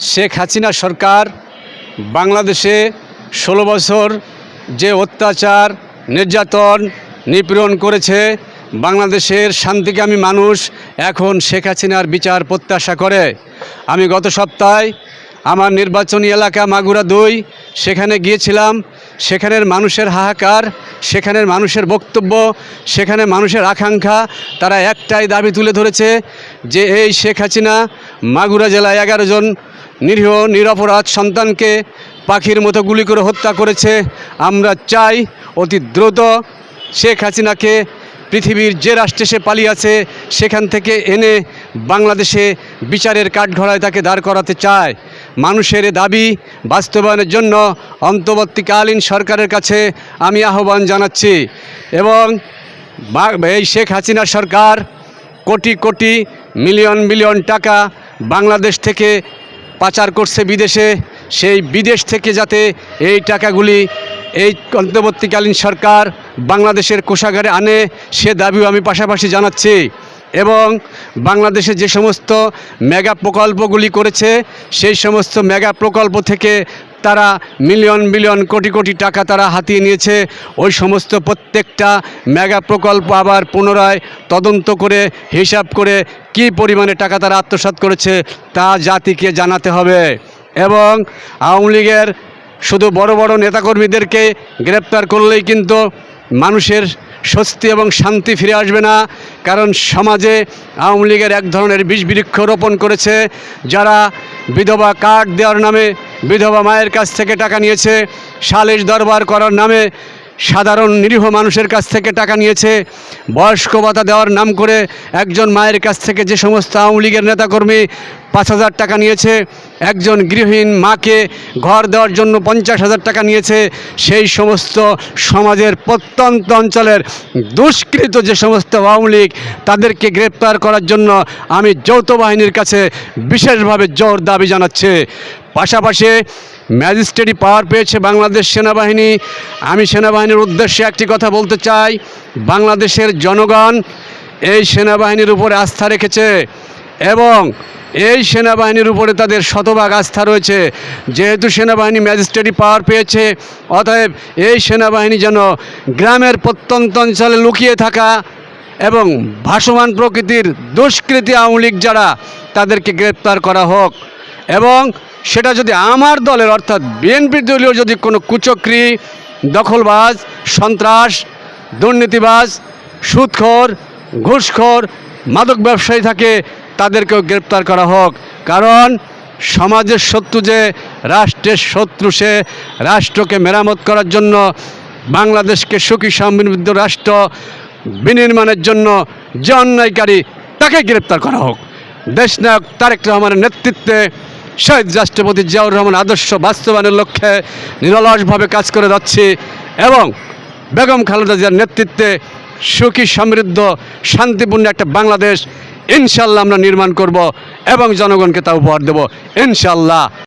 শেখ হাসিনা সরকার বাংলাদেশে ষোলো বছর যে অত্যাচার, নির্যাতন, নিপীড়ন করেছে, বাংলাদেশের শান্তিকামী মানুষ এখন শেখ হাসিনার বিচার প্রত্যাশা করে। আমি গত সপ্তাহে আমার নির্বাচনী এলাকা মাগুরা দুই, সেখানে গিয়েছিলাম। সেখানের মানুষের হাহাকার, সেখানের মানুষের বক্তব্য, সেখানে মানুষের আকাঙ্ক্ষা, তারা একটাই দাবি তুলে ধরেছে যে এই শেখ হাসিনা মাগুরা জেলায় এগারো জন নিরীহ, নিরপরাধ সন্তানকে পাখির মতো গুলি করে হত্যা করেছে। আমরা চাই অতি দ্রুত শেখ হাসিনাকে পৃথিবীর যে রাষ্ট্রে সে পালিয়ে আছে, সেখান থেকে এনে বাংলাদেশে বিচারের কাঠঘড়ায় তাকে দাঁড় করাতে চায়। মানুষের দাবি বাস্তবায়নের জন্য অন্তর্বর্তীকালীন সরকারের কাছে আমি আহ্বান জানাচ্ছি এবং এই শেখ হাসিনা সরকার কোটি কোটি, মিলিয়ন মিলিয়ন টাকা বাংলাদেশ থেকে পাচার করছে বিদেশে, সেই বিদেশ থেকে যাতে এই টাকাগুলি এই অন্তর্বর্তীকালীন সরকার বাংলাদেশের কোষাগারে আনে, সে দাবিও আমি পাশাপাশি জানাচ্ছি। এবং বাংলাদেশে যে সমস্ত মেগা প্রকল্পগুলি করেছে, সেই সমস্ত মেগা প্রকল্প থেকে তারা মিলিয়ন মিলিয়ন কোটি কোটি টাকা তারা হাতিয়ে নিয়েছে। ওই সমস্ত প্রত্যেকটা মেগা প্রকল্প আবার পুনরায় তদন্ত করে, হিসাব করে কি পরিমাণে টাকা তারা আত্মসাৎ করেছে তা জাতিকে জানাতে হবে। এবং আওয়ামী লীগের শুধু বড় বড় নেতাকর্মীদেরকে গ্রেপ্তার করলেই কিন্তু মানুষের স্বস্তি এবং শান্তি ফিরে আসবে না। কারণ সমাজে আওয়ামী লীগের এক ধরনের বিষ বৃক্ষ রোপণ করেছে যারা বিধবা কার্ড দেওয়ার নামে বিধবা মায়ের কাছ থেকে টাকা নিয়েছে, সালিশ দরবার করার নামে সাধারণ নিরীহ মানুষের কাছ থেকে টাকা নিয়েছে, বয়স্ক ভাতা দেওয়ার নাম করে একজন মায়ের কাছ থেকে যে সমস্ত আওয়ামী লীগের নেতাকর্মী পাঁচ হাজার টাকা নিয়েছে, একজন গৃহহীন মাকে ঘর দেওয়ার জন্য পঞ্চাশ হাজার টাকা নিয়েছে, সেই সমস্ত সমাজের প্রত্যন্ত অঞ্চলের দুষ্কৃত যে সমস্ত আওয়ামী লীগ তাদেরকে গ্রেপ্তার করার জন্য আমি যৌথ বাহিনীর কাছে বিশেষভাবে জোর দাবি জানাচ্ছে। পাশাপাশি ম্যাজিস্ট্রেটি পাওয়ার পেয়েছে বাংলাদেশ সেনাবাহিনী। আমি সেনাবাহিনীর উদ্দেশ্যে একটি কথা বলতে চাই। বাংলাদেশের জনগণ এই সেনাবাহিনীর উপরে আস্থা রেখেছে এবং এই সেনাবাহিনীর উপরে তাদের শতভাগ আস্থা রয়েছে। যেহেতু সেনাবাহিনী ম্যাজিস্ট্রেটি পাওয়ার পেয়েছে, অতএব এই সেনাবাহিনী যেন গ্রামের প্রত্যন্ত অঞ্চলে লুকিয়ে থাকা এবং ভাসমান প্রকৃতির দুষ্কৃতী আওয়ামী যারা, তাদেরকে গ্রেপ্তার করা হোক এবং সেটা যদি আমার দলের, অর্থাৎ বিএনপি দলীয় যদি কোনো কুচক্রি, দখলবাজ, সন্ত্রাস, দুর্নীতিবাজ, সুদখোর, ঘুষখোর, মাদক ব্যবসায়ী থাকে, তাদেরকেও গ্রেপ্তার করা হোক। কারণ সমাজের শত্রু যে, রাষ্ট্রের শত্রু সে, রাষ্ট্রকে মেরামত করার জন্য, বাংলাদেশকে সুখী সমৃদ্ধ রাষ্ট্র বিনির্মাণের জন্য যে অন্যায়কারী, তাকে গ্রেপ্তার করা হোক। দেশ দেশনায়ক তারেক রহমানের নেতৃত্বে শহীদ রাষ্ট্রপতি জিয়াউর রহমান আদর্শ বাস্তবায়নের লক্ষ্যে নিরলসভাবে কাজ করে যাচ্ছে এবং বেগম খালেদা জিয়ার নেতৃত্বে সুখী, সমৃদ্ধ, শান্তিপূর্ণ একটা বাংলাদেশ ইনশাল্লাহ আমরা নির্মাণ করব এবং জনগণকে তা উপহার দেব। ইনশাল্লাহ।